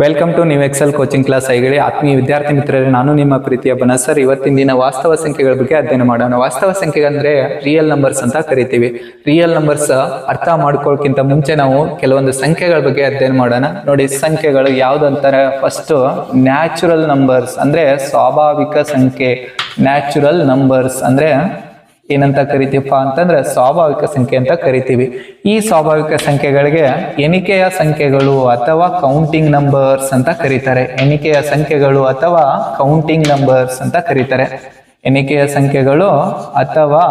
Welcome to new Excel coaching class Aigali ಆತ್ಮೀಯ ವಿದ್ಯಾರ್ಥಿ ಮಿತ್ರರೇ ನಾನು ನಿಮ್ಮ ಪ್ರೀತಿಯ ಬನಸ್ ಸರ್ ಇವತ್ತಿನ ದಿನ ವಾಸ್ತವ ಸಂಖ್ಯೆಗಳ ಬಗ್ಗೆ ಅಧ್ಯಯನ ಮಾಡೋಣ. ವಾಸ್ತವ ಸಂಖ್ಯೆ ಅಂದ್ರೆ ರಿಯಲ್ ನಂಬರ್ಸ್ ಅಂತ ಕರಿತೀವಿ. ರಿಯಲ್ ನಂಬರ್ಸ್ ಅರ್ಥ ಮಾಡ್ಕೊಳ್ಳೋಕ್ಕಿಂತ ಮುಂಚೆ ನಾವು ಕೆಲವೊಂದು ಸಂಖ್ಯೆಗಳ ಬಗ್ಗೆ ಅಧ್ಯಯನ ಮಾಡೋಣ. ನೋಡಿ ಸಂಖ್ಯೆಗಳು ಯಾವ್ದಂತಾರೆ ಫಸ್ಟ್ ನ್ಯಾಚುರಲ್ ನಂಬರ್ಸ್ ಅಂದ್ರೆ ಸ್ವಾಭಾವಿಕ ಸಂಖ್ಯೆ. ನ್ಯಾಚುರಲ್ ನಂಬರ್ಸ್ ಅಂದ್ರೆ ಏನಂತ ಕರಿತೀವಪ್ಪ ಅಂತಂದ್ರೆ ಸ್ವಾಭಾವಿಕ ಸಂಖ್ಯೆ ಅಂತ ಕರಿತೀವಿ. ಈ ಸ್ವಾಭಾವಿಕ ಸಂಖ್ಯೆಗಳಿಗೆ ಎಣಿಕೆಯ ಸಂಖ್ಯೆಗಳು ಅಥವಾ ಕೌಂಟಿಂಗ್ ನಂಬರ್ಸ್ ಅಂತ ಕರೀತಾರೆ. ಎಣಿಕೆಯ ಸಂಖ್ಯೆಗಳು ಅಥವಾ ಕೌಂಟಿಂಗ್ ನಂಬರ್ಸ್ ಅಂತ ಕರೀತಾರೆ. ಎಣಿಕೆಯ ಸಂಖ್ಯೆಗಳು ಅಥವಾ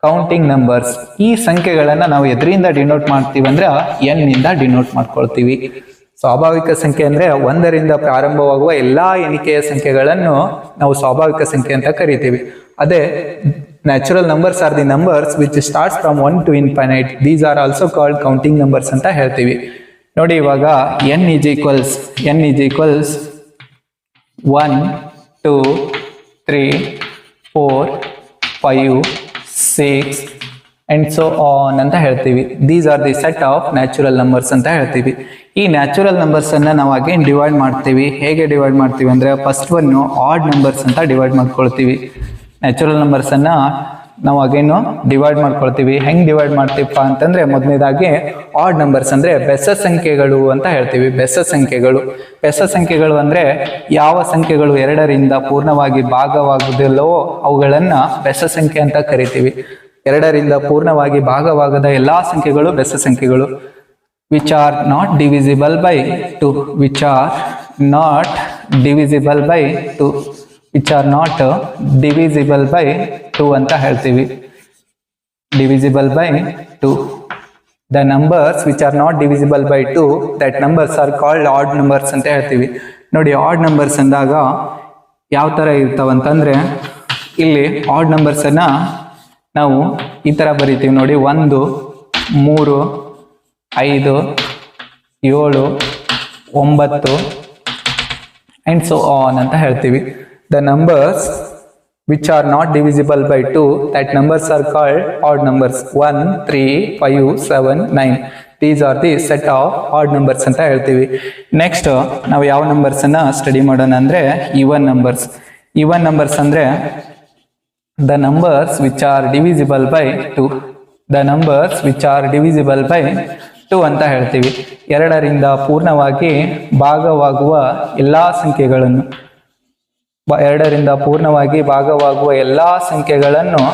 ಕೌಂಟಿಂಗ್ ನಂಬರ್ಸ್ ಈ ಸಂಖ್ಯೆಗಳನ್ನ ನಾವು ಎದರಿಂದ ಡಿನೋಟ್ ಮಾಡ್ತೀವಿ ಅಂದ್ರೆ ಎನ್ನಿಂದ ಡಿನೋಟ್ ಮಾಡ್ಕೊಳ್ತೀವಿ. ಸ್ವಾಭಾವಿಕ ಸಂಖ್ಯೆ ಅಂದ್ರೆ ಒಂದರಿಂದ ಪ್ರಾರಂಭವಾಗುವ ಎಲ್ಲಾ ಎಣಿಕೆಯ ಸಂಖ್ಯೆಗಳನ್ನು ನಾವು ಸ್ವಾಭಾವಿಕ ಸಂಖ್ಯೆ ಅಂತ ಕರಿತೀವಿ. ಅದೇ natural numbers are the numbers which starts from one to infinite these are also called counting numbers ಅಂತ ಹೇಳ್ತೀವಿ. ನೋಡಿ ಇವಾಗ N is equals N is equals one two three four five six and so on ಅಂತ ಹೇಳ್ತೀವಿ. These are the set of natural numbers ಅಂತ ಹೇಳ್ತೀವಿ. ಈ natural numbers ಅನ್ನ ನಾವು ಅಗೇನ್ ಡಿವೈಡ್ ಮಾಡ್ತೀವಿ. ಹೇಗೆ ಡಿವೈಡ್ ಮಾಡ್ತೀವಿ ಅಂದ್ರೆ ಫಸ್ಟ್ ಒನ್ ಆಡ್ ನಂಬರ್ಸ್ ಅಂತ ಡಿವೈಡ್ ಮಾಡ್ಕೊಳ್ತೀವಿ. ನ್ಯಾಚುರಲ್ ನಂಬರ್ಸ್ ಅನ್ನ ನಾವು ಅಗೇನು ಡಿವೈಡ್ ಮಾಡ್ಕೊಳ್ತೀವಿ. ಹೆಂಗ್ ಡಿವೈಡ್ ಮಾಡ್ತೀವಪ್ಪ ಅಂತಂದ್ರೆ ಮೊದಲನೇದಾಗಿ ಆಡ್ ನಂಬರ್ಸ್ ಅಂದ್ರೆ ಬೆಸ ಸಂಖ್ಯೆಗಳು ಅಂತ ಹೇಳ್ತೀವಿ. ಬೆಸ ಸಂಖ್ಯೆಗಳು. ಬೆಸ ಸಂಖ್ಯೆಗಳು ಅಂದ್ರೆ ಯಾವ ಸಂಖ್ಯೆಗಳು ಎರಡರಿಂದ ಪೂರ್ಣವಾಗಿ ಭಾಗವಾಗುವುದಿಲ್ಲವೋ ಅವುಗಳನ್ನ ಬೆಸ ಸಂಖ್ಯೆ ಅಂತ ಕರಿತೀವಿ. ಎರಡರಿಂದ ಪೂರ್ಣವಾಗಿ ಭಾಗವಾಗದ ಎಲ್ಲಾ ಸಂಖ್ಯೆಗಳು ಬೆಸ ಸಂಖ್ಯೆಗಳು. Which are not divisible by two which are not divisible by two which are not divisible by two ಅಂತ ಹೇಳ್ತೀವಿ. Divisible by two the numbers which are not divisible by two that numbers are called odd numbers ಅಂತ ಹೇಳ್ತೀವಿ. ನೋಡಿ add numbers ಅಂದಾಗ ಯಾವ ಥರ ಇರ್ತಾವಂತಂದ್ರೆ, ಇಲ್ಲಿ add ನಂಬರ್ಸನ್ನು ನಾವು ಈ ಥರ ಬರಿತೀವಿ. ನೋಡಿ, ಒಂದು, ಮೂರು, ಐದು, ಏಳು, ಒಂಬತ್ತು ಅಂಡ್ ಸೊ ಆನ್ ಅಂತ ಹೇಳ್ತೀವಿ. The numbers which are not divisible by two that numbers are called odd numbers one three five seven nine these are the set of odd numbers ಅಂತ ಹೇಳ್ತೀವಿ. ನೆಕ್ಸ್ಟ್ ನಾವು ಯಾವ ನಂಬರ್ಸ್ ಅನ್ನ study ಮಾಡೋಣ ಅಂದ್ರೆ even numbers even numbers ಅಂದ್ರೆ the numbers which are divisible by two the numbers which are divisible by two ಅಂತ ಹೇಳ್ತೀವಿ. ಎರಡರಿಂದ ಪೂರ್ಣವಾಗಿ ಭಾಗವಾಗುವ ಎಲ್ಲಾ ಸಂಖ್ಯೆಗಳನ್ನು. ಎರಡರಿಂದ ಪೂರ್ಣವಾಗಿ ಭಾಗವಾಗುವ ಎಲ್ಲಾ ಸಂಖ್ಯೆಗಳನ್ನು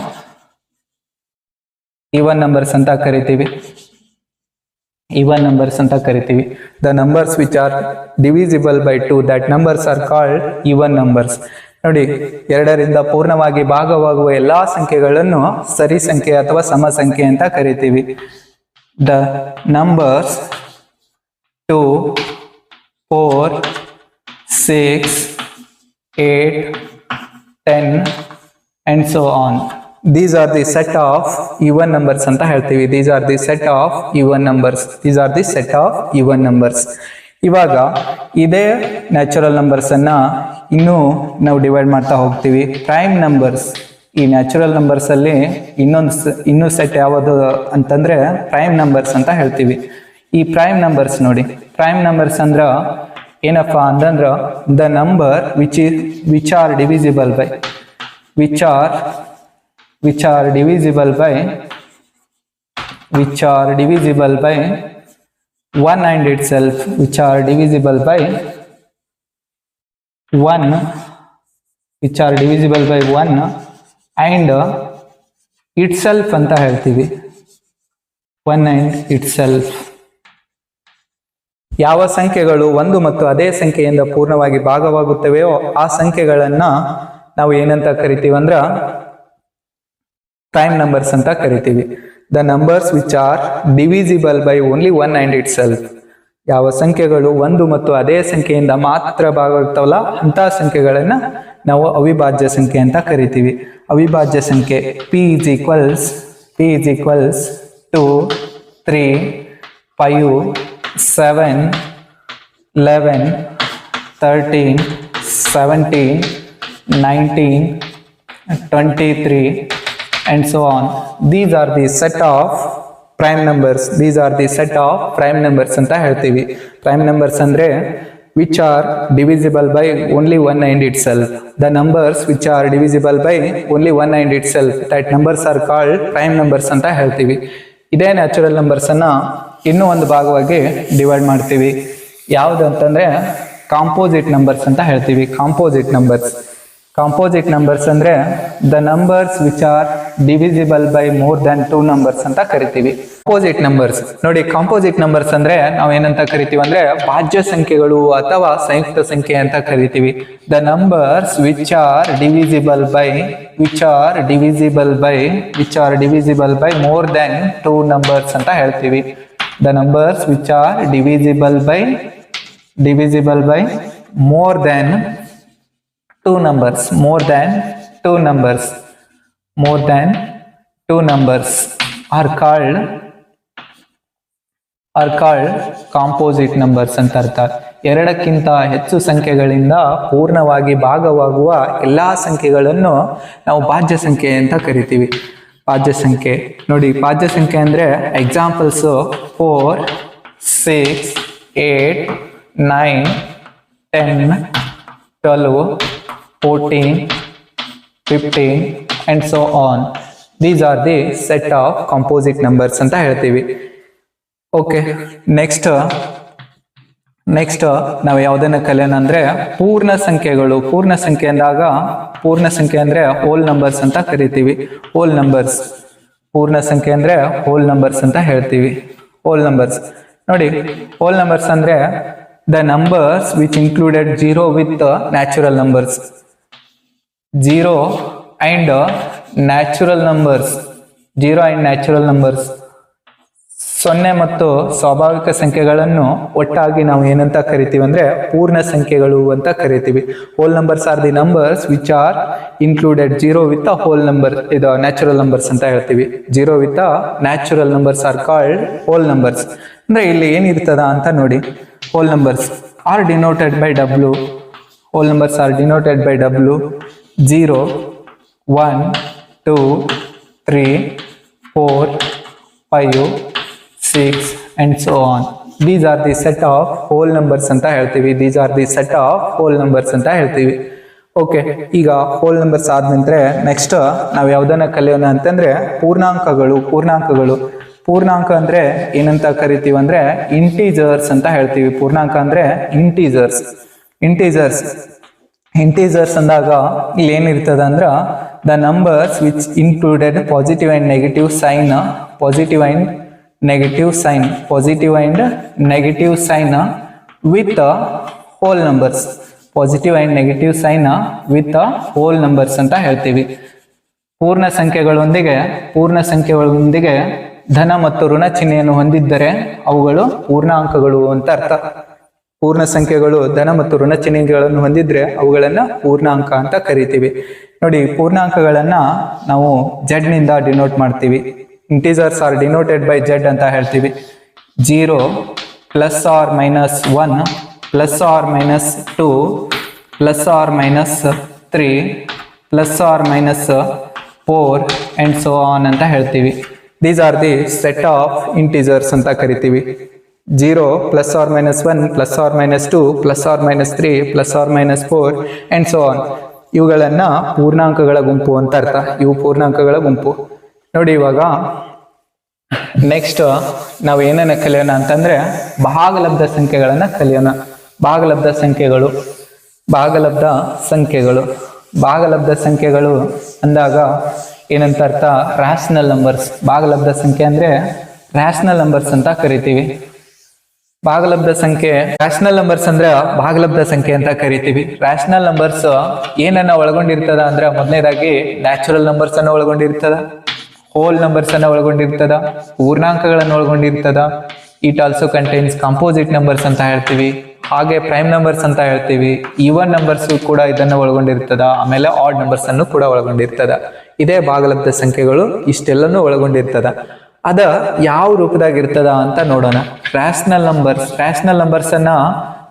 ಇವನ್ ನಂಬರ್ಸ್ ಅಂತ ಕರಿತೀವಿ. ಇವನ್ ನಂಬರ್ಸ್ ಅಂತ ಕರಿತೀವಿ. The numbers which are divisible by two that numbers are called even numbers ನೋಡಿ, ಎರಡರಿಂದ ಪೂರ್ಣವಾಗಿ ಭಾಗವಾಗುವ ಎಲ್ಲಾ ಸಂಖ್ಯೆಗಳನ್ನು ಸರಿ ಸಂಖ್ಯೆ ಅಥವಾ ಸಮ ಸಂಖ್ಯೆ ಅಂತ ಕರಿತೀವಿ. The numbers two four six eight ten and so on these are the set of even numbers ಅಂತ ಹೇಳ್ತೀವಿ. These are the set of These numbers these are the set of even numbers ಇವಾಗ ಇದೇ natural numbers ಅನ್ನ ಇನ್ನೂ ನಾವು divide ಮಾಡ್ತಾ ಹೋಗ್ತೀವಿ. Prime numbers ಈ ನ್ಯಾಚುರಲ್ ನಂಬರ್ಸ್ ಅಲ್ಲಿ ಇನ್ನೊಂದು ಇನ್ನೂ ಸೆಟ್ ಯಾವುದು ಅಂತಂದ್ರೆ ಪ್ರೈಮ್ ನಂಬರ್ಸ್ ಅಂತ ಹೇಳ್ತೀವಿ. ಈ ಪ್ರೈಮ್ ನಂಬರ್ಸ್ ನೋಡಿ. ಪ್ರೈಮ್ ನಂಬರ್ಸ್ ಅಂದ್ರ ಏನಪ್ಪ ಅಂತಂದ್ರ the number which is which are divisible by which are which are divisible by which are divisible by one and itself which are divisible by one which are divisible by one and itself ಅಂತ ಹೇಳ್ತೀವಿ. One and itself ಯಾವ ಸಂಖ್ಯೆಗಳು ಒಂದು ಮತ್ತು ಅದೇ ಸಂಖ್ಯೆಯಿಂದ ಪೂರ್ಣವಾಗಿ ಭಾಗವಾಗುತ್ತವೆಯೋ ಆ ಸಂಖ್ಯೆಗಳನ್ನ ನಾವು ಏನಂತ ಕರಿತೀವಿ ಅಂದ್ರ ಪ್ರೈಮ್ ನಂಬರ್ಸ್ ಅಂತ ಕರಿತೀವಿ. The numbers which are divisible by only one and itself ಯಾವ ಸಂಖ್ಯೆಗಳು ಒಂದು ಮತ್ತು ಅದೇ ಸಂಖ್ಯೆಯಿಂದ ಮಾತ್ರ ಭಾಗವಾಗ್ತಾವಲ್ಲ ಅಂತ ಸಂಖ್ಯೆಗಳನ್ನ ನಾವು ಅವಿಭಾಜ್ಯ ಸಂಖ್ಯೆ ಅಂತ ಕರಿತೀವಿ. ಅವಿಭಾಜ್ಯ ಸಂಖ್ಯೆ P is equals P is equals to three five seven eleven thirteen seventeen nineteen twenty three and so on. These are the set of prime numbers these are the set of prime numbers ಅಂತ ಹೇಳ್ತೀವಿ. Prime numbers ಅಂದ್ರೆ which are divisible by only one and itself the numbers which are divisible by only one and itself that numbers are called prime numbers ಅಂತ ಹೇಳ್ತೀವಿ. ಇದೇ natural numbers ಅನ್ನ ಇನ್ನೂ ಒಂದು ಭಾಗವಾಗಿ ಡಿವೈಡ್ ಮಾಡ್ತೀವಿ. ಯಾವುದು ಅಂತಂದ್ರೆ ಕಾಂಪೋಸಿಟ್ ನಂಬರ್ಸ್ ಅಂತ ಹೇಳ್ತೀವಿ. ಕಾಂಪೋಸಿಟ್ ನಂಬರ್ಸ್ ಕಾಂಪೋಸಿಟ್ ನಂಬರ್ಸ್ ಅಂದ್ರೆ the numbers which are divisible by more than two numbers ಅಂತ ಕರಿತೀವಿ. ಕಾಂಪೋಸಿಟ್ ನಂಬರ್ಸ್ ನೋಡಿ ಕಾಂಪೋಸಿಟ್ ನಂಬರ್ಸ್ ಅಂದ್ರೆ ನಾವು ಏನಂತ ಕರಿತೀವಿ ಅಂದ್ರೆ ಭಾಜ್ಯ ಸಂಖ್ಯೆಗಳು ಅಥವಾ ಸಂಯುಕ್ತ ಸಂಖ್ಯೆ ಅಂತ ಕರಿತೀವಿ. The numbers which are divisible by which are divisible by which are divisible by more than two numbers ಅಂತ ಹೇಳ್ತೀವಿ. The numbers which are divisible by divisible by more than two numbers more than two numbers. More than two numbers are called are called composite numbers ಅಂತ ಅರ್ಥ. ಎರಡಕ್ಕಿಂತ ಹೆಚ್ಚು ಸಂಖ್ಯೆಗಳಿಂದ ಪೂರ್ಣವಾಗಿ ಭಾಗವಾಗುವ ಎಲ್ಲಾ ಸಂಖ್ಯೆಗಳನ್ನು ನಾವು ಭಾಜ್ಯ ಸಂಖ್ಯೆ ಅಂತ ಕರಿತೀವಿ. ಭಾಜ್ಯ ಸಂಖ್ಯೆ. ನೋಡಿ, ಭಾಜ್ಯ ಸಂಖ್ಯೆ ಅಂದರೆ examples four six eight nine ten twelve fourteen fifteen and so on these are the set of composite numbers ಅಂತ ಹೇಳ್ತೀವಿ. ಓಕೆ ನೆಕ್ಸ್ಟ್ ನೆಕ್ಸ್ಟ್ ನಾವು ಯಾವುದನ್ನ ಕಲಿಯೋಣ ಅಂದ್ರೆ ಪೂರ್ಣ ಸಂಖ್ಯೆಗಳು. ಪೂರ್ಣ ಸಂಖ್ಯೆ ಅಂದಾಗ ಪೂರ್ಣ ಸಂಖ್ಯೆ ಅಂದ್ರೆ ಹೋಲ್ ನಂಬರ್ಸ್ ಅಂತ ಕರಿತೀವಿ. ಹೋಲ್ ನಂಬರ್ಸ್ ಪೂರ್ಣ ಸಂಖ್ಯೆ ಅಂದ್ರೆ ಹೋಲ್ ನಂಬರ್ಸ್ ಅಂತ ಹೇಳ್ತೀವಿ. ಹೋಲ್ ನಂಬರ್ಸ್ ನೋಡಿ ಹೋಲ್ ನಂಬರ್ಸ್ ಅಂದ್ರೆ the numbers which included zero with natural numbers zero and natural numbers zero and natural numbers ಸೊನ್ನೆ ಮತ್ತು ಸ್ವಾಭಾವಿಕ ಸಂಖ್ಯೆಗಳನ್ನು ಒಟ್ಟಾಗಿ ನಾವು ಏನಂತ ಕರಿತೀವಿ ಅಂದ್ರೆ ಪೂರ್ಣ ಸಂಖ್ಯೆಗಳು ಅಂತ ಕರಿತೀವಿ. Whole numbers are the numbers which are included zero with a whole number ಇದು ನ್ಯಾಚುರಲ್ ನಂಬರ್ಸ್ ಅಂತ ಹೇಳ್ತೀವಿ. Zero with natural numbers are called whole numbers ಅಂದ್ರೆ ಇಲ್ಲಿ ಏನಿರ್ತದ ಅಂತ ನೋಡಿ. Whole numbers are denoted by W whole numbers are denoted by W zero one two three four five six and so on these are the set of whole numbers ಅಂತ ಹೇಳ್ತೀವಿ. These are the set of whole numbers ಅಂತ ಹೇಳ್ತೀವಿ. Okay ಈಗ hole numbers ಆದ ನಂತರ next ನಾವು ಯಾವುದನ್ನ ಕಲಿಯೋಣ ಅಂತಂದ್ರೆ ಪೂರ್ಣಾಂಕಗಳು ಪೂರ್ಣಾಂಕಗಳು. ಪೂರ್ಣಾಂಕ ಅಂದ್ರೆ ಏನಂತ ಕರಿತೀವಿ ಅಂದ್ರೆ ಇಂಟೀಜರ್ಸ್ ಅಂತ ಹೇಳ್ತೀವಿ. ಪೂರ್ಣಾಂಕ ಅಂದ್ರೆ ಇಂಟೀಜರ್ಸ್ ಇಂಟೀಜರ್ಸ್ ಇಂಟೀಜರ್ಸ್ ಅಂದಾಗ ಇಲ್ಲಿ ಏನಿರ್ತದ ಅಂದ್ರ the numbers which included positive and negative sign positive and negative sign positive and negative sign with whole numbers positive and negative sign with whole numbers ಅಂತ ಹೇಳ್ತೀವಿ. ಪೂರ್ಣ ಸಂಖ್ಯೆಗಳೊಂದಿಗೆ ಪೂರ್ಣ ಸಂಖ್ಯೆಗಳೊಂದಿಗೆ ಧನ ಮತ್ತು ಋಣ ಚಿಹ್ನೆಯನ್ನು ಹೊಂದಿದ್ದರೆ ಅವುಗಳು ಪೂರ್ಣಾಂಕಗಳು ಅಂತ ಅರ್ಥ. ಪೂರ್ಣ ಸಂಖ್ಯೆಗಳು ಧನ ಮತ್ತು ಋಣ ಚಿಹ್ನೆಗಳನ್ನು ಹೊಂದಿದ್ರೆ ಅವುಗಳನ್ನ ಪೂರ್ಣಾಂಕ ಅಂತ ಕರಿತೀವಿ. ನೋಡಿ, ಪೂರ್ಣಾಂಕಗಳನ್ನ ನಾವು ಜೆಡ್ನಿಂದ ಡಿನೋಟ್ ಮಾಡ್ತೀವಿ. Integers are denoted by Z ಅಂತ ಹೇಳ್ತೀವಿ. Zero plus or minus one plus or minus two plus or minus three plus or minus four and so on ಅಂತ ಹೇಳ್ತೀವಿ. These are the set of integers ಅಂತ ಕರಿತೀವಿ. Zero plus or minus one plus or minus two plus or minus three plus or minus four and so on. ಇವುಗಳನ್ನ ಪೂರ್ಣಾಂಕಗಳ ಗುಂಪು ಅಂತ ಅರ್ಥ. ಇವು ಪೂರ್ಣಾಂಕಗಳ ಗುಂಪು. ನೋಡಿ ಇವಾಗ ನೆಕ್ಸ್ಟ್ ನಾವು ಏನನ್ನ ಕಲಿಯೋಣ ಅಂತಂದ್ರೆ ಭಾಗಲಬ್ಧ ಸಂಖ್ಯೆಗಳನ್ನ ಕಲಿಯೋಣ. ಭಾಗಲಬ್ಧ ಸಂಖ್ಯೆಗಳು ಭಾಗಲಬ್ಧ ಸಂಖ್ಯೆಗಳು. ಭಾಗಲಬ್ಧ ಸಂಖ್ಯೆಗಳು ಅಂದಾಗ ಏನಂತ ಅರ್ಥ? ರ್ಯಾಷನಲ್ ನಂಬರ್ಸ್ ಭಾಗಲಬ್ಧ ಸಂಖ್ಯೆ ಅಂದ್ರೆ ರ್ಯಾಷನಲ್ ನಂಬರ್ಸ್ ಅಂತ ಕರಿತೀವಿ. ಭಾಗಲಬ್ಧ ಸಂಖ್ಯೆ ರ್ಯಾಷನಲ್ ನಂಬರ್ಸ್ ಅಂದ್ರೆ ಭಾಗಲಬ್ಧ ಸಂಖ್ಯೆ ಅಂತ ಕರಿತೀವಿ. ರ್ಯಾಷನಲ್ ನಂಬರ್ಸ್ ಏನನ್ನ ಒಳಗೊಂಡಿರ್ತದ ಅಂದ್ರೆ ಮೊದಲನೇದಾಗಿ ನ್ಯಾಚುರಲ್ ನಂಬರ್ಸ್ ಅನ್ನ ಒಳಗೊಂಡಿರ್ತದ ಹೋಲ್ ನಂಬರ್ಸ್ ಅನ್ನ ಒಳಗೊಂಡಿರ್ತದ, ಪೂರ್ಣಾಂಕಗಳನ್ನು ಒಳಗೊಂಡಿರ್ತದ it also contains composite numbers ಅಂತ ಹೇಳ್ತೀವಿ, ಹಾಗೆ ಪ್ರೈಮ್ ನಂಬರ್ಸ್ ಅಂತ ಹೇಳ್ತೀವಿ ಇವನ್ ನಂಬರ್ಸ್ ಕೂಡ ಇದನ್ನ ಒಳಗೊಂಡಿರ್ತದ, ಆಮೇಲೆ ಆಡ್ ನಂಬರ್ಸ್ ಅನ್ನು ಕೂಡ ಒಳಗೊಂಡಿರ್ತದ. ಇದೇ ಭಾಗಲಬ್ಧ ಸಂಖ್ಯೆಗಳು ಇಷ್ಟೆಲ್ಲನೂ ಒಳಗೊಂಡಿರ್ತದ. ಅದ ಯಾವ ರೂಪದಾಗ ಇರ್ತದ ಅಂತ ನೋಡೋಣ. ರ್ಯಾಷನಲ್ ನಂಬರ್ಸ್ ರ್ಯಾಷನಲ್ ನಂಬರ್ಸ್ ಅನ್ನ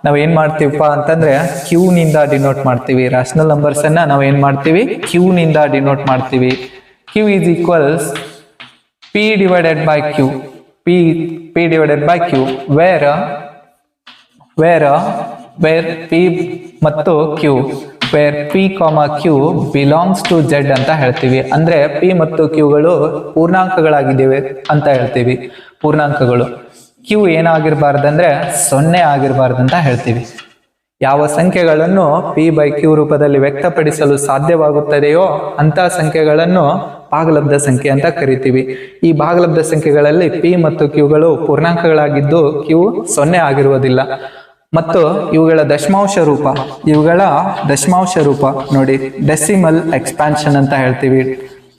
ನಾವ್ ಏನ್ ಮಾಡ್ತೀವಪ್ಪ ಅಂತಂದ್ರೆ ಕ್ಯೂ ನಿಂದ ಡಿನೋಟ್ ಮಾಡ್ತೀವಿ. ರ್ಯಾಷನಲ್ ನಂಬರ್ಸ್ ಅನ್ನ ನಾವ್ ಏನ್ ಮಾಡ್ತೀವಿ? ಕ್ಯೂ ನಿಂದ ಡಿನೋಟ್ ಮಾಡ್ತೀವಿ. Q is equals P divided by Q P P divided by Q where where where P ಮತ್ತು Q where P comma Q belongs to Z ಅಂತ ಹೇಳ್ತೀವಿ. ಅಂದ್ರೆ ಪಿ ಮತ್ತು ಕ್ಯೂಗಳು ಪೂರ್ಣಾಂಕಗಳಾಗಿದ್ದೇವೆ ಅಂತ ಹೇಳ್ತೀವಿ. ಪೂರ್ಣಾಂಕಗಳು. ಕ್ಯೂ ಏನಾಗಿರ್ಬಾರ್ದಂದ್ರೆ ಸೊನ್ನೆ ಆಗಿರ್ಬಾರ್ದಂತ ಹೇಳ್ತೀವಿ. ಯಾವ ಸಂಖ್ಯೆಗಳನ್ನು ಪಿ ಬೈ ಕ್ಯೂ ರೂಪದಲ್ಲಿ ವ್ಯಕ್ತಪಡಿಸಲು ಸಾಧ್ಯವಾಗುತ್ತದೆಯೋ ಅಂತ ಸಂಖ್ಯೆಗಳನ್ನು ಭಾಗಲಬ್ಧ ಸಂಖ್ಯೆ ಅಂತ ಕರಿತೀವಿ. ಈ ಭಾಗಲಬ್ಧ ಸಂಖ್ಯೆಗಳಲ್ಲಿ ಪಿ ಮತ್ತು ಕ್ಯೂಗಳು ಪೂರ್ಣಾಂಕಗಳಾಗಿದ್ದು ಕ್ಯೂ ಸೊನ್ನೆ ಆಗಿರುವುದಿಲ್ಲ. ಮತ್ತು ಇವುಗಳ ದಶಮಾಂಶ ರೂಪ, ಇವುಗಳ ದಶಮಾಂಶ ರೂಪ ನೋಡಿ ಡೆಸಿಮಲ್ ಎಕ್ಸ್ಪಾನ್ಷನ್ ಅಂತ ಹೇಳ್ತೀವಿ.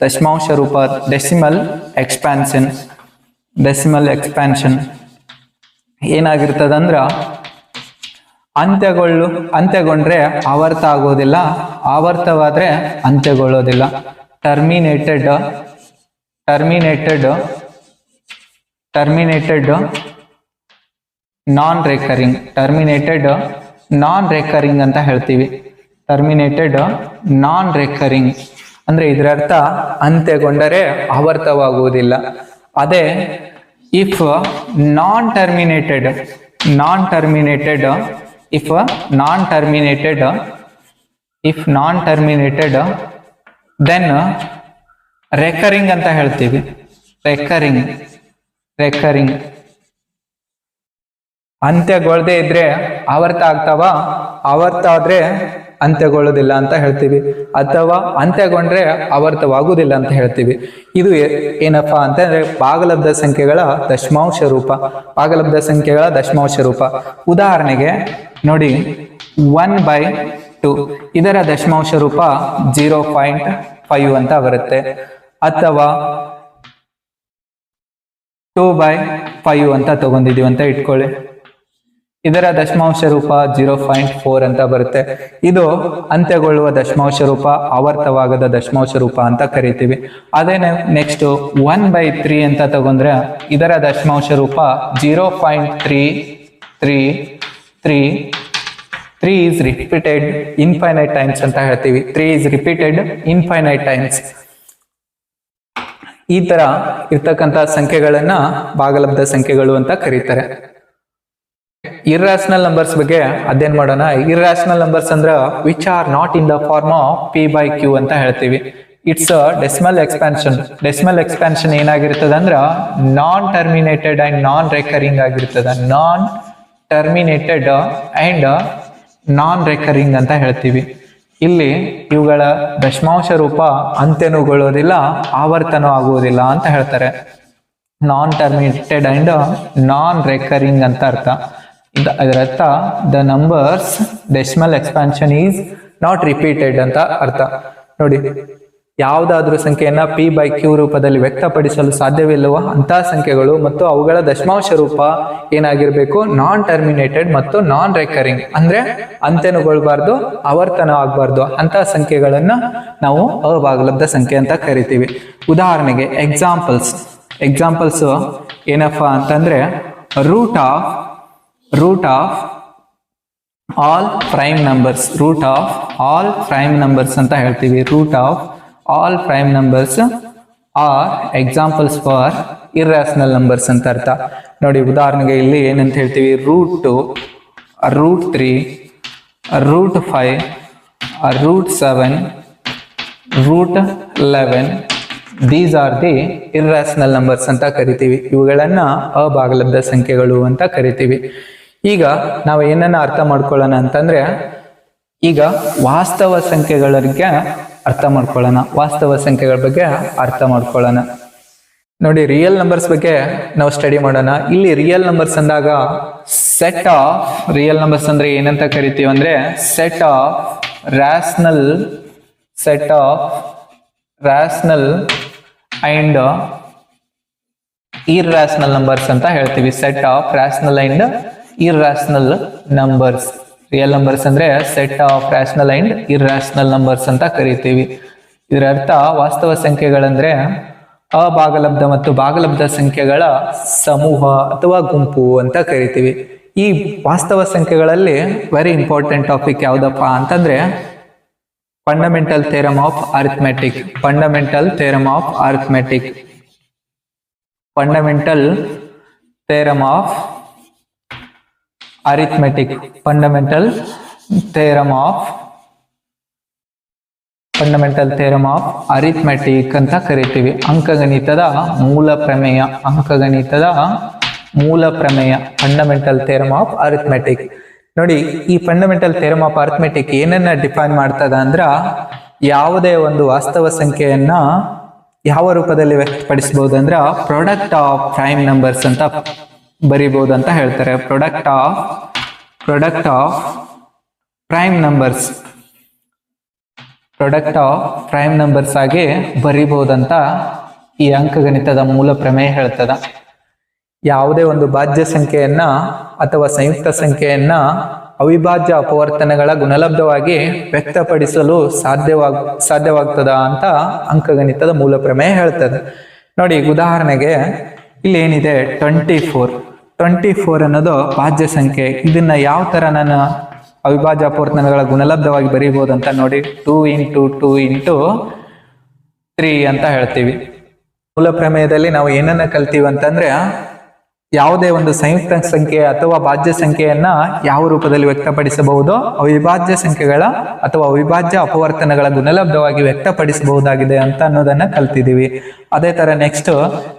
ದಶಮಾಂಶ ರೂಪ ಡೆಸಿಮಲ್ ಎಕ್ಸ್ಪಾನ್ಷನ್ ಡೆಸಿಮಲ್ ಎಕ್ಸ್ಪಾನ್ಷನ್ ಏನಾಗಿರ್ತದಂದ್ರ, ಅಂತ್ಯಗೊಳ್ಳು, ಅಂತ್ಯಗೊಂಡ್ರೆ ಆವರ್ತ ಆಗೋದಿಲ್ಲ, ಆವರ್ತವಾದ್ರೆ ಅಂತ್ಯಗೊಳ್ಳೋದಿಲ್ಲ. Terminated terminated terminated non recurring terminated non recurring ಅಂತ ಹೇಳ್ತೀವಿ. ಟರ್ಮಿನೇಟೆಡ್ ನಾನ್ ರೇಕರಿಂಗ್ ಅಂದ್ರೆ ಇದರರ್ಥ ಅಂತ್ಯಗೊಂಡರೆ ಆವರ್ತವಾಗುವುದಿಲ್ಲ. ಅದೇ if non terminated non terminated if non terminated if non terminated then recurring ಅಂತ ಹೇಳ್ತೀವಿ. ರೆಕರಿಂಗ್ ರೆಕರಿಂಗ್ ಅಂತ್ಯಗೊಳ್ಳದೆ ಇದ್ರೆ ಆವರ್ತ ಆಗ್ತಾವ? ಆವರ್ತ ಆದ್ರೆ ಅಂತ್ಯಗೊಳ್ಳೋದಿಲ್ಲ ಅಂತ ಹೇಳ್ತೀವಿ. ಅಥವಾ ಅಂತ್ಯಗೊಂಡ್ರೆ ಆವರ್ತವಾಗುವುದಿಲ್ಲ ಅಂತ ಹೇಳ್ತೀವಿ. ಇದು ಏನಪ್ಪ ಅಂತಂದ್ರೆ ಭಾಗಲಬ್ಧ ಸಂಖ್ಯೆಗಳ ದಶಮಾಂಶ ರೂಪ. ಭಾಗಲಬ್ಧ ಸಂಖ್ಯೆಗಳ ದಶಮಾಂಶ ರೂಪ. ಉದಾಹರಣೆಗೆ ನೋಡಿ ಒನ್ ಬೈ ಟು ಇದರ ದಶಮಾಂಶ ರೂಪ ಜೀರೋ ಪಾಯಿಂಟ್ ಫೈವ್ ಅಂತ ಬರುತ್ತೆ. ಅಥವಾ ಟೂ ಬೈ ಫೈವ್ ಅಂತ ತಗೊಂಡಿದೀವಿ ಅಂತ ಇಟ್ಕೊಳ್ಳಿ. ಇದರ ದಶಮಾಂಶ ರೂಪ ಜೀರೋ ಪಾಯಿಂಟ್ ಫೋರ್ ಅಂತ ಬರುತ್ತೆ. ಇದು ಅಂತ್ಯಗೊಳ್ಳುವ ದಶಮಾಂಶ ರೂಪ, ಆವರ್ತವಾಗದ ದಶಮಾಂಶ ರೂಪ ಅಂತ ಕರಿತೀವಿ. ಅದೇ ನೆಕ್ಸ್ಟ್ ಒನ್ ಬೈ ತ್ರೀ ಅಂತ ತಗೊಂಡ್ರೆ ಇದರ ದಶಮಾಂಶ ರೂಪ zero point three three three three is repeated infinite times ಅಂತ ಹೇಳ್ತೀವಿ. Three is repeated infinite times ಈ ತರ ಇರ್ತಕ್ಕಂಥ ಸಂಖ್ಯೆಗಳನ್ನ ಭಾಗಲಬ್ಧ ಸಂಖ್ಯೆಗಳು ಅಂತ ಕರೀತಾರೆ. ಇರ್ರಾಷನಲ್ ನಂಬರ್ಸ್ ಬಗ್ಗೆ ಅಧ್ಯಯನ ಮಾಡೋಣ. ಇರ್ರಾಷನಲ್ ನಂಬರ್ಸ್ ಅಂದ್ರ which are not in the form of P by Q ಅಂತ ಹೇಳ್ತೀವಿ. It's decimal expansion decimal expansion ಏನಾಗಿರ್ತದ ಅಂದ್ರ non terminated and non recurring ಆಗಿರ್ತದ. Non terminated and non recurring ಅಂತ ಹೇಳ್ತೀವಿ. ಇಲ್ಲಿ ಇವುಗಳ ದಶಮಾಂಶ ರೂಪ ಅಂತ್ಯನುಗೊಳ್ಳೋದಿಲ್ಲ, ಆವರ್ತನ ಆಗುವುದಿಲ್ಲ ಅಂತ ಹೇಳ್ತಾರೆ. Non terminated and non recurring ಅಂತ ಅರ್ಥ. ಇದ- ಇದರ ಅರ್ಥ the numbers decimal expansion is not repeated ಅಂತ ಅರ್ಥ. ನೋಡಿ, ಯಾವುದಾದ್ರೂ ಸಂಖ್ಯೆಯನ್ನ ಪಿ ಬೈ ಕ್ಯೂ ರೂಪದಲ್ಲಿ ವ್ಯಕ್ತಪಡಿಸಲು ಸಾಧ್ಯವಿಲ್ಲವ ಅಂತಹ ಸಂಖ್ಯೆಗಳು ಮತ್ತು ಅವುಗಳ ದಶಮಾಂಶ ರೂಪ ಏನಾಗಿರ್ಬೇಕು? ನಾನ್ ಟರ್ಮಿನೇಟೆಡ್ ಮತ್ತು ನಾನ್ ರೆಕರಿಂಗ್ ಅಂದ್ರೆ ಅಂತ್ಯನುಗೊಳ್ಬಾರ್ದು ಆವರ್ತನ ಆಗ್ಬಾರ್ದು ಅಂತಹ ಸಂಖ್ಯೆಗಳನ್ನ ನಾವು ಅಭಾಗಲಬ್ಧ ಸಂಖ್ಯೆ ಅಂತ ಕರಿತೀವಿ. ಉದಾಹರಣೆಗೆ ಎಕ್ಸಾಂಪಲ್ಸ್ ಎಕ್ಸಾಂಪಲ್ಸ್ ಏನಪ್ಪಾ ಅಂತಂದ್ರೆ root of root of all prime numbers root of all prime numbers ಅಂತ ಹೇಳ್ತೀವಿ. Root of all prime numbers are examples for irrational numbers ಅಂತ ಅರ್ಥ. ನೋಡಿ ಉದಾಹರಣೆಗೆ ಇಲ್ಲಿ ಏನಂತ ಹೇಳ್ತೀವಿ? Root two root three root five root seven root eleven these are the irrational numbers ಅಂತ ಕರಿತೀವಿ. ಇವುಗಳನ್ನ ಅಭಾಗಲಬ್ಧ ಸಂಖ್ಯೆಗಳು ಅಂತ ಕರಿತೀವಿ. ಈಗ ನಾವು ಏನನ್ನ ಅರ್ಥ ಮಾಡ್ಕೊಳ್ಳೋಣ ಅಂತಂದ್ರೆ, ಈಗ ವಾಸ್ತವ ಸಂಖ್ಯೆಗಳ ಬಗ್ಗೆ ಅರ್ಥ ಮಾಡ್ಕೊಳ್ಳೋಣ. ವಾಸ್ತವ ಸಂಖ್ಯೆಗಳ ಬಗ್ಗೆ ಅರ್ಥ ಮಾಡ್ಕೊಳ್ಳೋಣ. ನೋಡಿ ರಿಯಲ್ ನಂಬರ್ಸ್ ಬಗ್ಗೆ ನಾವು ಸ್ಟಡಿ ಮಾಡೋಣ. ಇಲ್ಲಿ ರಿಯಲ್ ನಂಬರ್ಸ್ ಅಂದಾಗ ಸೆಟ್ ಆಫ್ ರಿಯಲ್ ನಂಬರ್ಸ್ ಅಂದ್ರೆ ಏನಂತ ಕರಿತೀವಿ ಅಂದ್ರೆ set of rational set of rational and irrational numbers ಅಂತ ಹೇಳ್ತೀವಿ. Set of rational and irrational numbers real numbers ಅಂದ್ರೆ set of rational and irrational numbers ಅಂತ ಕರಿತೀವಿ. ಇದರ ಅರ್ಥ ವಾಸ್ತವ ಸಂಖ್ಯೆಗಳಂದ್ರೆ ಅಭಾಗಲಬ್ಧ ಮತ್ತು ಭಾಗಲಬ್ಧ ಸಂಖ್ಯೆಗಳ ಸಮೂಹ ಅಥವಾ ಗುಂಪು ಅಂತ ಕರಿತೀವಿ. ಈ ವಾಸ್ತವ ಸಂಖ್ಯೆಗಳಲ್ಲಿ ವೆರಿ ಇಂಪಾರ್ಟೆಂಟ್ ಟಾಪಿಕ್ ಯಾವುದಪ್ಪ ಅಂತಂದ್ರೆ fundamental theorem of arithmetic fundamental theorem of arithmetic fundamental theorem of arithmetic fundamental theorem of fundamental theorem of arithmetic ಅಂತ ಕರಿತೀವಿ. ಅಂಕಗಣಿತದ ಮೂಲ ಪ್ರಮೇಯ, ಅಂಕಗಣಿತದ ಮೂಲ ಪ್ರಮೇಯ ಫಂಡಮೆಂಟಲ್ ಥೇರಮ್ ಆಫ್ ಅರಿಥ್ಮೆಟಿಕ್ ನೋಡಿ, ಈ ಫಂಡಮೆಂಟಲ್ ಥೇರಮ್ ಆಫ್ ಅರಿಥ್ಮೆಟಿಕ್ ಏನನ್ನ ಡಿಫೈನ್ ಮಾಡ್ತದ ಅಂದ್ರ ಯಾವುದೇ ಒಂದು ವಾಸ್ತವ ಸಂಖ್ಯೆಯನ್ನ ಯಾವ ರೂಪದಲ್ಲಿ ವ್ಯಕ್ತಪಡಿಸಬಹುದು ಅಂದ್ರ ಪ್ರಾಡಕ್ಟ್ ಆಫ್ ಪ್ರೈಮ್ ನಂಬರ್ಸ್ ಅಂತ ಬರಿಬಹುದು ಅಂತ ಹೇಳ್ತಾರೆ. Product of product of prime numbers product of prime numbers ಆಗಿ ಬರಿಬಹುದಂತ ಈ ಅಂಕಗಣಿತದ ಮೂಲ ಪ್ರಮೇಯ ಹೇಳ್ತದ. ಯಾವುದೇ ಒಂದು ಭಾಜ್ಯ ಸಂಖ್ಯೆಯನ್ನ ಅಥವಾ ಸಂಯುಕ್ತ ಸಂಖ್ಯೆಯನ್ನ ಅವಿಭಾಜ್ಯ ಅಪವರ್ತನಗಳ ಗುಣಲಬ್ಧವಾಗಿ ವ್ಯಕ್ತಪಡಿಸಲು ಸಾಧ್ಯವಾಗ, ಸಾಧ್ಯವಾಗ್ತದ ಅಂತ ಅಂಕಗಣಿತದ ಮೂಲ ಪ್ರಮೇಯ ಹೇಳ್ತದೆ. ನೋಡಿ, ಉದಾಹರಣೆಗೆ ಇಲ್ಲಿ ಏನಿದೆ? ಟ್ವೆಂಟಿ ಫೋರ್ ಟ್ವೆಂಟಿ ಫೋರ್ ಅನ್ನೋದು ಭಾಜ್ಯ ಸಂಖ್ಯೆ. ಇದನ್ನ ಯಾವ ತರ ನಾನು ಅವಿಭಾಜ್ಯ ಅಪವರ್ತನಗಳ ಗುಣಲಬ್ಧವಾಗಿ ಬರೀಬಹುದು ಅಂತ ನೋಡಿ two into two into three ಅಂತ ಹೇಳ್ತೀವಿ. ಮೂಲ ಪ್ರಮೇಯದಲ್ಲಿ ನಾವು ಏನನ್ನ ಕಲ್ತೀವಿ ಅಂತಂದ್ರೆ, ಯಾವುದೇ ಒಂದು ಸಂಯುಕ್ತ ಸಂಖ್ಯೆ ಅಥವಾ ಭಾಜ್ಯ ಸಂಖ್ಯೆಯನ್ನ ಯಾವ ರೂಪದಲ್ಲಿ ವ್ಯಕ್ತಪಡಿಸಬಹುದು ಅವಿಭಾಜ್ಯ ಸಂಖ್ಯೆಗಳ ಅಥವಾ ಅವಿಭಾಜ್ಯ ಅಪವರ್ತನಗಳ ಗುಣಲಬ್ಧವಾಗಿ ವ್ಯಕ್ತಪಡಿಸಬಹುದಾಗಿದೆ ಅಂತ ಅನ್ನೋದನ್ನ ಕಲ್ತಿದ್ದೀವಿ. ಅದೇ ತರ ನೆಕ್ಸ್ಟ್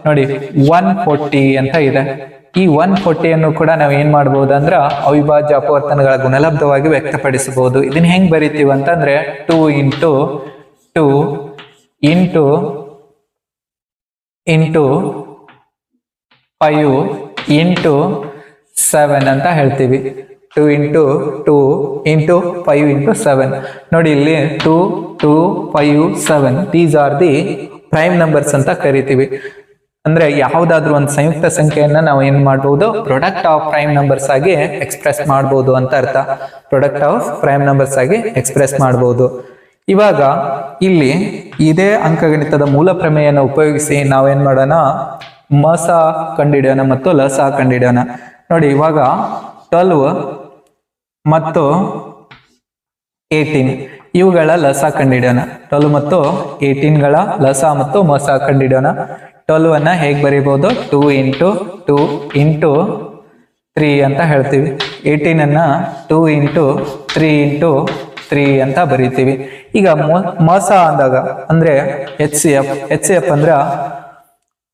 ನೋಡಿ ಒನ್ ಫೋರ್ಟಿ ಅಂತ ಇದೆ. ಈ ಒನ್ ಫೋರ್ಟಿಯನ್ನು ಕೂಡ ನಾವು ಏನ್ ಮಾಡಬಹುದು ಅಂದ್ರೆ ಅವಿಭಾಜ್ಯ ಅಪವರ್ತನಗಳ ಗುಣಲಬ್ಧವಾಗಿ ವ್ಯಕ್ತಪಡಿಸಬಹುದು. ಇದನ್ನ ಹೆಂಗ್ ಬರಿತೀವಿ ಅಂತಂದ್ರೆ two into two into into five into seven ಅಂತ ಹೇಳ್ತೀವಿ. Two into two into five into seven ನೋಡಿ ಇಲ್ಲಿ two two five seven these are the prime numbers ಅಂತ ಕರಿತೀವಿ. ಅಂದ್ರೆ ಯಾವುದಾದ್ರೂ ಒಂದು ಸಂಯುಕ್ತ ಸಂಖ್ಯೆಯನ್ನ ನಾವು ಏನ್ ಮಾಡಬಹುದು ಪ್ರೊಡಕ್ಟ್ ಆಫ್ ಪ್ರೈಮ್ ನಂಬರ್ಸ್ ಆಗಿ ಎಕ್ಸ್ಪ್ರೆಸ್ ಮಾಡಬಹುದು ಅಂತ ಅರ್ಥ. ಪ್ರೊಡಕ್ಟ್ ಆಫ್ ಪ್ರೈಮ್ ನಂಬರ್ಸ್ ಆಗಿ ಎಕ್ಸ್ಪ್ರೆಸ್ ಮಾಡಬಹುದು ಇವಾಗ ಇಲ್ಲಿ ಇದೇ ಅಂಕಗಣಿತದ ಮೂಲ ಪ್ರಮೇಯನ ಉಪಯೋಗಿಸಿ ನಾವೇನ್ ಮಾಡೋಣ? ಮಸ ಕಂಡಿಡಿಯೋಣ ಮತ್ತು ಲಸ ಕಂಡಿಡಿಯೋಣ. ನೋಡಿ, ಇವಾಗ ಟ್ವೆಲ್ವ್ ಮತ್ತು ಏಯ್ಟೀನ್ ಇವುಗಳ ಲಸ ಕಂಡಿಡಿಯೋಣ. ಟ್ವೆಲ್ವ್ ಮತ್ತು ಏಯ್ಟೀನ್ಗಳ ಲಸ ಮತ್ತು ಮಸ ಕಂಡಿಡಿಯೋಣ. ಟ್ವೆಲ್ವ್ ಅನ್ನ ಹೇಗೆ ಬರೀಬಹುದು two into two into three ಅಂತ ಹೇಳ್ತೀವಿ. ಏಯ್ಟೀನ್ ಅನ್ನ two into three into three ಅಂತ ಬರೀತೀವಿ. ಈಗ ಮೋಸ ಅಂದಾಗ, ಅಂದ್ರೆ H C F H C F ಅಂದ್ರೆ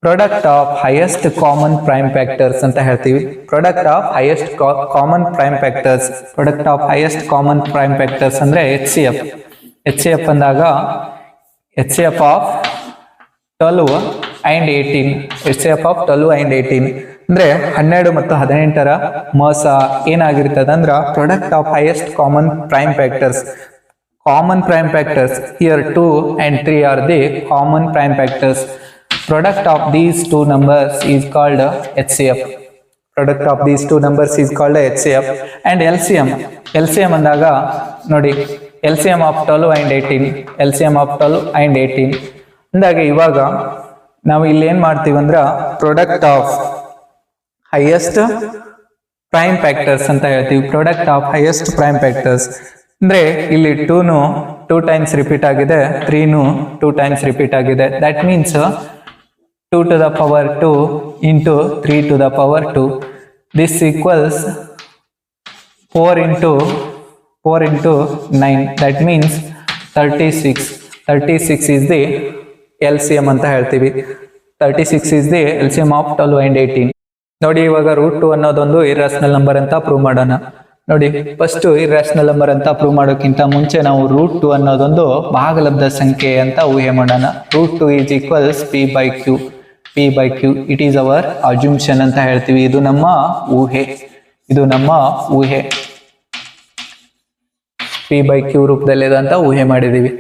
product of highest common prime factors ಅಂತ ಹೇಳ್ತೀವಿ. Product of highest common prime factors product of highest common prime factors ಅಂದ್ರೆ H C F H C F ಅಂದಾಗ H C F of twelve and eighteen it's F of twelve and eighteen ಅಂದರೆ ಹನ್ನೆರಡು ಮತ್ತು ಹದಿನೆಂಟರ ಮೋಸ ಏನಾಗಿರ್ತದೆ ಅಂದ್ರೆ product of highest common prime factors common prime factors here two and three are the common prime factors product of these two numbers is called H C F product of these two numbers is called H C F and L C M L C M ಅಂದಾಗ ನೋಡಿ L C M of twelve and eighteen L C M of twelve and eighteen ಅಂದಾಗ ಇವಾಗ ನಾವು ಇಲ್ಲಿ ಏನ್ ಮಾಡ್ತೀವಿ ಅಂದ್ರ product of highest prime factors ಅಂತ ಹೇಳ್ತೀವಿ. Product of highest prime factors ಅಂದ್ರೆ ಇಲ್ಲಿ ಟೂನು ಟೂ ಟೈಮ್ಸ್ ರಿಪೀಟ್ ಆಗಿದೆ ತ್ರೀನು ಟೂ ಟೈಮ್ಸ್ ರಿಪೀಟ್ ಆಗಿದೆ. That means two to the power two into three to the power two this equals four into four into nine that means thirty six thirty six is the L C M ಅಂತ ಹೇಳ್ತೀವಿ. Thirty six is the L C M of twelve and eighteen ನೋಡಿ, ಇವಾಗ root two ಅನ್ನೋದೊಂದು irrational number ಅಂತ prove ಮಾಡೋಣ. ನೋಡಿ first irrational number ಅಂತ prove ಮಾಡೋಕ್ಕಿಂತ ಮುಂಚೆ ನಾವು ರೂಟ್ ಟು ಅನ್ನೋದೊಂದು ಭಾಗಲಬ್ಧ ಸಂಖ್ಯೆ ಅಂತ ಊಹೆ ಮಾಡೋಣ. Root two is equals P by Q P by Q it is our assumption ಅಂತ ಹೇಳ್ತೀವಿ. ಇದು ನಮ್ಮ ಊಹೆ. ಇದು ನಮ್ಮ ಊಹೆ. ಪಿ ಬೈ ಕ್ಯೂ ರೂಪದಲ್ಲಿ ಅಂತ ಊಹೆ ಮಾಡಿದೀವಿ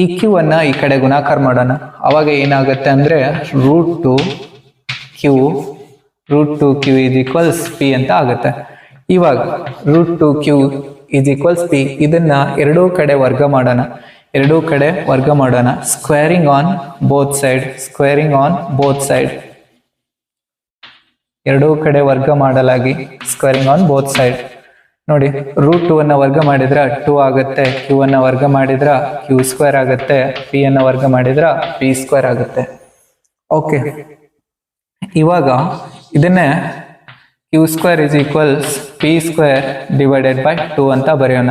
ಈ ಕ್ಯೂ ಅನ್ನ ಈ ಕಡೆ ಗುಣಾಕಾರ ಮಾಡೋಣ. ಅವಾಗ ಏನಾಗುತ್ತೆ ಅಂದ್ರೆ root two Q root two Q is equals P ಅಂತ ಆಗುತ್ತೆ. ಇವಾಗ root two Q is equals P ಇದನ್ನ ಎರಡೂ ಕಡೆ ವರ್ಗ ಮಾಡೋಣ. ಎರಡೂ ಕಡೆ ವರ್ಗ ಮಾಡೋಣ. Squaring on both side squaring on both side ಎರಡೂ ಕಡೆ ವರ್ಗ ಮಾಡಲಾಗಿ ಸ್ಕ್ವೇರಿಂಗ್ ಆನ್ ಬೋತ್ ಸೈಡ್ ನೋಡಿ ರೂಟ್ ಟೂ ಅನ್ನ ವರ್ಗ ಮಾಡಿದ್ರೆ ಟೂ ಆಗುತ್ತೆ ಕ್ಯೂ ಅನ್ನ ವರ್ಗ ಮಾಡಿದ್ರ ಕ್ಯೂ ಸ್ಕ್ವೇರ್ ಆಗುತ್ತೆ ಪಿ ಅನ್ನ ವರ್ಗ ಮಾಡಿದ್ರ ಪಿ ಸ್ಕ್ವೇರ್ ಆಗುತ್ತೆ. ಓಕೆ ಇವಾಗ ಇದನ್ನೇ q square is equals p square divided by two ಅಂತ ಬರೆಯೋಣ.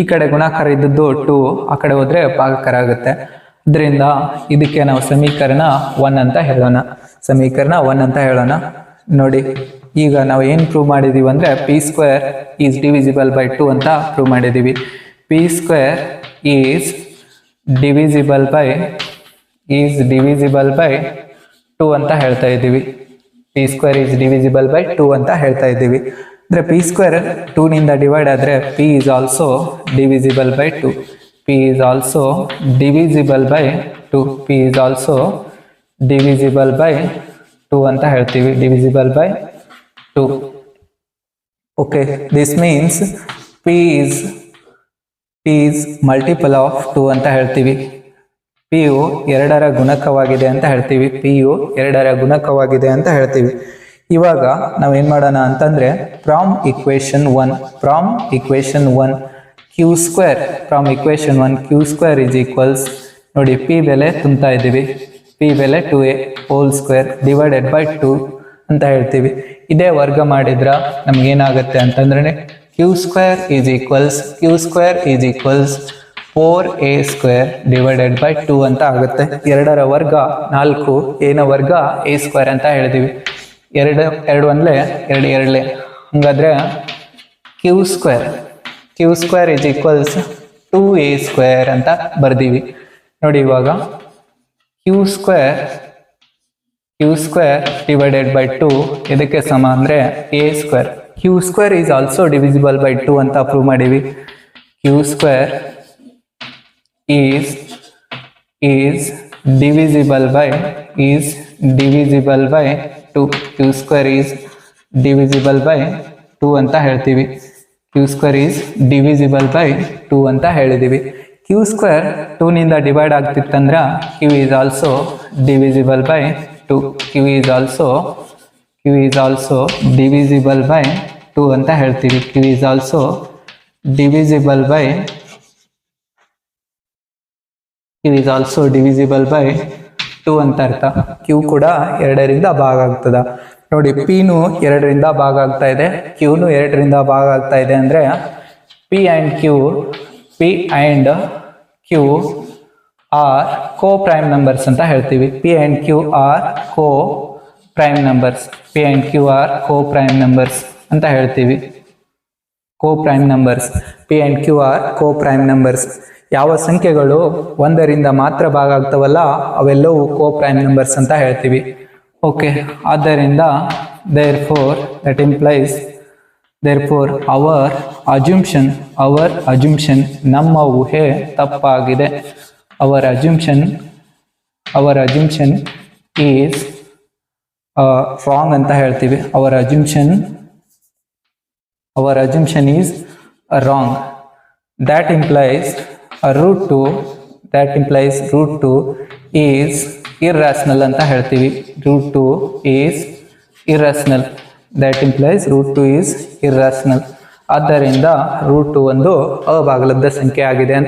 ಈ ಕಡೆ ಗುಣಾಕಾರ ಇದ್ದದ್ದು ಟೂ ಆ ಕಡೆ ಹೋದ್ರೆ ಭಾಗಕಾರ ಆಗುತ್ತೆ. ಅದರಿಂದ ಇದಕ್ಕೆ ನಾವು ಸಮೀಕರಣ ಒನ್ ಅಂತ ಹೇಳೋಣ. ಸಮೀಕರಣ ಒನ್ ಅಂತ ಹೇಳೋಣ. ನೋಡಿ ಈಗ ನಾವು ಏನು ಪ್ರೂವ್ ಮಾಡಿದ್ದೀವಿ ಅಂದರೆ p square is divisible by two ಅಂತ ಪ್ರೂವ್ ಮಾಡಿದ್ದೀವಿ p square is divisible by is divisible by two ಅಂತ ಹೇಳ್ತಾ ಇದ್ದೀವಿ. P square is divisible by two ಅಂತ ಹೇಳ್ತಾ ಇದ್ದೀವಿ. ಅಂದರೆ ಪಿ ಸ್ಕ್ವೇರ್ ಟೂನಿಂದ ಡಿವೈಡ್ ಆದರೆ p is also divisible by two p is also divisible by two p is also divisible by two ಅಂತ ಹೇಳ್ತೀವಿ. Divisible by two okay this means p is p is multiple of 2 ಅಂತ ಹೇಳ್ತೀವಿ. P you ಎರಡರ ಗುಣಕವಾಗಿದೆ ಅಂತ ಹೇಳ್ತೀವಿ. P you ಎರಡರ ಗುಣಕವಾಗಿದೆ ಅಂತ ಹೇಳ್ತೀವಿ. ಇವಾಗ ನಾವು ಏನು ಮಾಡೋಣ ಅಂತಂದ್ರೆ from equation one from equation one q square from equation one q square is equals ನೋಡಿ ಪಿ ಬೆಲೆ ತುಂಬ್ತಾ ಇದ್ದೀವಿ. ಪಿ ಬೆಲೆ two a whole square divided by two ಅಂತ ಹೇಳ್ತೀವಿ. ಇದೇ ವರ್ಗ ಮಾಡಿದ್ರ ನಮ್ಗೇನಾಗುತ್ತೆ ಅಂತಂದ್ರೆ q square is equals q square is equals four a square divided by two ಅಂತ ಆಗುತ್ತೆ. ಎರಡರ ವರ್ಗ ನಾಲ್ಕು ಏನ ವರ್ಗ ಎ ಸ್ಕ್ವೇರ್ ಅಂತ ಹೇಳಿದೀವಿ. ಎರಡು ಎರಡು ಒಂದ್ಲೆ ಎರಡು ಎರಡ್ಲೆ. ಹಂಗಾದ್ರೆ q square q square is equals two a square ಅಂತ ಬರ್ದೀವಿ. ನೋಡಿ ಇವಾಗ q square q square divided by two ಇದಕ್ಕೆ ಸಮ ಅಂದರೆ a square q square is also divisible by two ಅಂತ ಪ್ರೂವ್ ಮಾಡೀವಿ. Q square is is divisible by is divisible by two q square is divisible by two ಅಂತ ಹೇಳ್ತೀವಿ. Q square is divisible by two ಅಂತ ಹೇಳಿದ್ದೀವಿ Q square ಟೂನಿಂದ divide ಆಗ್ತಿತ್ತಂದ್ರೆ q is also divisible by two q is also q is also divisible by two ಅಂತ ಹೇಳ್ತೀವಿ. Q is also divisible by q is also divisible by two ಅಂತ ಅರ್ಥ. Q ಕೂಡ ಎರಡರಿಂದ ಭಾಗ ಆಗ್ತದ. ನೋಡಿ ಪಿನು ಎರಡರಿಂದ ಭಾಗ ಆಗ್ತಾ ಇದೆ. ಕ್ಯೂನು ಎರಡರಿಂದ ಭಾಗ ಆಗ್ತಾ ಇದೆ ಅಂದ್ರೆ p and q p and q are co prime numbers ಅಂತ ಹೇಳ್ತೀವಿ. P and q are co prime numbers. P and q are co prime numbers ಅಂತ ಹೇಳ್ತೀವಿ. Co prime numbers. P and q are co prime numbers. ಯಾವ ಸಂಖ್ಯೆಗಳು ಒಂದರಿಂದ ಮಾತ್ರ ಭಾಗ ಆಗ್ತವಲ್ಲ, ಅವೆಲ್ಲವೂ ಕೋ ಪ್ರೈಮ್ ನಂಬರ್ಸ್ ಅಂತ ಹೇಳ್ತೀವಿ. ಓಕೆ ಆದ್ದರಿಂದ therefore that implies therefore our assumption our assumption ನಮ್ಮ ಊಹೆ ತಪ್ಪಾಗಿದೆ. Our assumption our assumption is wrong ಅಂತ ಹೇಳ್ತೀವಿ our assumption our assumption is uh, wrong that implies a root 2 that implies root 2 is irrational ಅಂತ ಹೇಳ್ತೀವಿ root 2 is irrational that implies root 2 is irrational ಆದ್ದರಿಂದ root ಒಂದು ಅಭಾಗಲಬ್ಧ ಸಂಖ್ಯೆ ಆಗಿದೆ